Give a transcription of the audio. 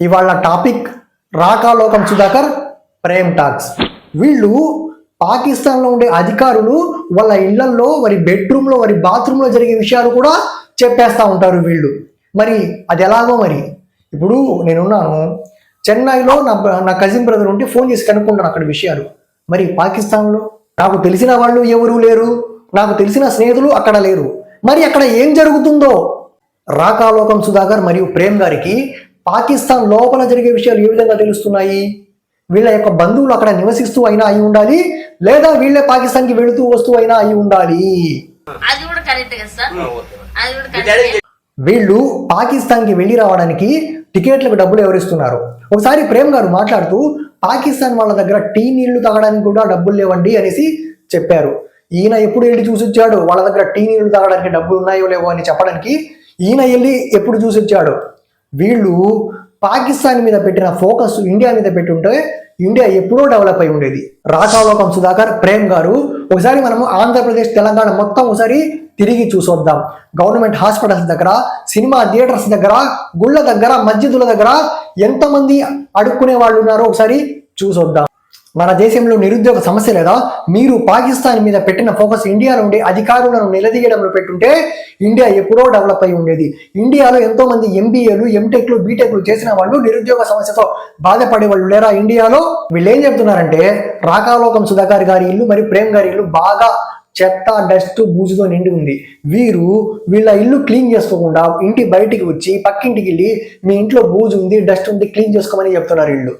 ఇవాళ టాపిక్ రాకాలోకం సుధాకర్ ప్రేమ్ టాక్స్. వీళ్ళు పాకిస్తాన్లో ఉండే అధికారులు వాళ్ళ ఇళ్ళల్లో వారి బెడ్రూమ్లో వారి బాత్రూంలో జరిగే విషయాలు కూడా చెప్పేస్తూ ఉంటారు వీళ్ళు. మరి అది ఎలాగో మరి? ఇప్పుడు నేనున్నాను. చెన్నైలో నా నా కజిన్ బ్రదర్ ఉంటే ఫోన్ చేసి కనుక్కుంటాను అక్కడ విషయాలు. మరి పాకిస్తాన్లో? నాకు తెలిసిన వాళ్ళు ఎవరు లేరు. నాకు తెలిసిన స్నేహితులు అక్కడ లేరు. మరి అక్కడ ఏం జరుగుతుందో? రాకాలోకం సుధాకర్ మరియు ప్రేమ్ గారికి పాకిస్తాన్ లోపల జరిగే విషయాలు ఏ విధంగా తెలుస్తున్నాయి? వీళ్ళ యొక్క బంధువులు అక్కడ నివసిస్తూ అయినా అయి ఉండాలి లేదా వీళ్ళే పాకిస్తాన్కి వెళుతూ వస్తూ అయినా అయి ఉండాలి? అది కూడా కరెక్ట్ కదా సార్? అది కూడా మీ డాడీ కరెక్ట్ వీళ్ళు పాకిస్తాన్కి వెళ్ళి రావడానికి టికెట్లకు డబ్బులు ఎవరిస్తున్నారు? ఒకసారి ప్రేమ్ గారు మాట్లాడుతూ పాకిస్తాన్ వాళ్ళ దగ్గర టీ నీళ్ళు తాగడానికి కూడా డబ్బులు లేవండి అనేసి చెప్పారు. ఈయన ఎప్పుడు వెళ్ళి చూసి వచ్చాడు వాళ్ళ దగ్గర టీ నీళ్ళు తాగడానికి డబ్బులు ఉన్నాయో లేవో అని చెప్పడానికి ఈయన వెళ్ళి ఎప్పుడు చూసి వచ్చాడు వీళ్ళు పాకిస్తాన్ మీద పెట్టిన ఫోకస్ ఇండియా మీద పెట్టుంటే ఇండియా ఎప్పుడో డెవలప్ అయి ఉండేది. రాకాలోకం సుధాకర్ ప్రేమ్ గారు. ఒకసారి మనము ఆంధ్రప్రదేశ్ తెలంగాణ మొత్తం ఒకసారి తిరిగి చూసొద్దాం. గవర్నమెంట్ హాస్పిటల్స్ దగ్గర సినిమా థియేటర్స్ దగ్గర గుళ్ళ దగ్గర మస్జిదుల దగ్గర ఎంతమంది అడుక్కునే వాళ్ళు ఉన్నారో ఒకసారి చూసొద్దాం. మన దేశంలో నిరుద్యోగ సమస్య లేదా? మీరు పాకిస్తాన్ మీద పెట్టిన ఫోకస్ ఇండియాలో ఉండే అధికారులను నిలదీయడంలో పెట్టుంటే ఇండియా ఎప్పుడో డెవలప్ అయి ఉండేది. ఇండియాలో ఎంతో మంది ఎంబీఏలు ఎంటెక్లు బీటెక్లు చేసిన వాళ్ళు నిరుద్యోగ సమస్యతో బాధపడే వాళ్ళు లేరా ఇండియాలో? వీళ్ళు ఏం చెప్తున్నారంటే రాకాలోకం సుధాకర్ గారి ఇల్లు మరియు ప్రేమ్ గారి ఇల్లు బాగా చెత్త డస్ట్ బూజుతో నిండి ఉంది. వీరు వీళ్ళ ఇల్లు క్లీన్ చేసుకోకుండా ఇంటి బయటికి వచ్చి పక్కింటికి వెళ్ళి మీ ఇంట్లో బూజు ఉంది డస్ట్ ఉంది క్లీన్ చేసుకోమని చెప్తున్నారు వీళ్ళు.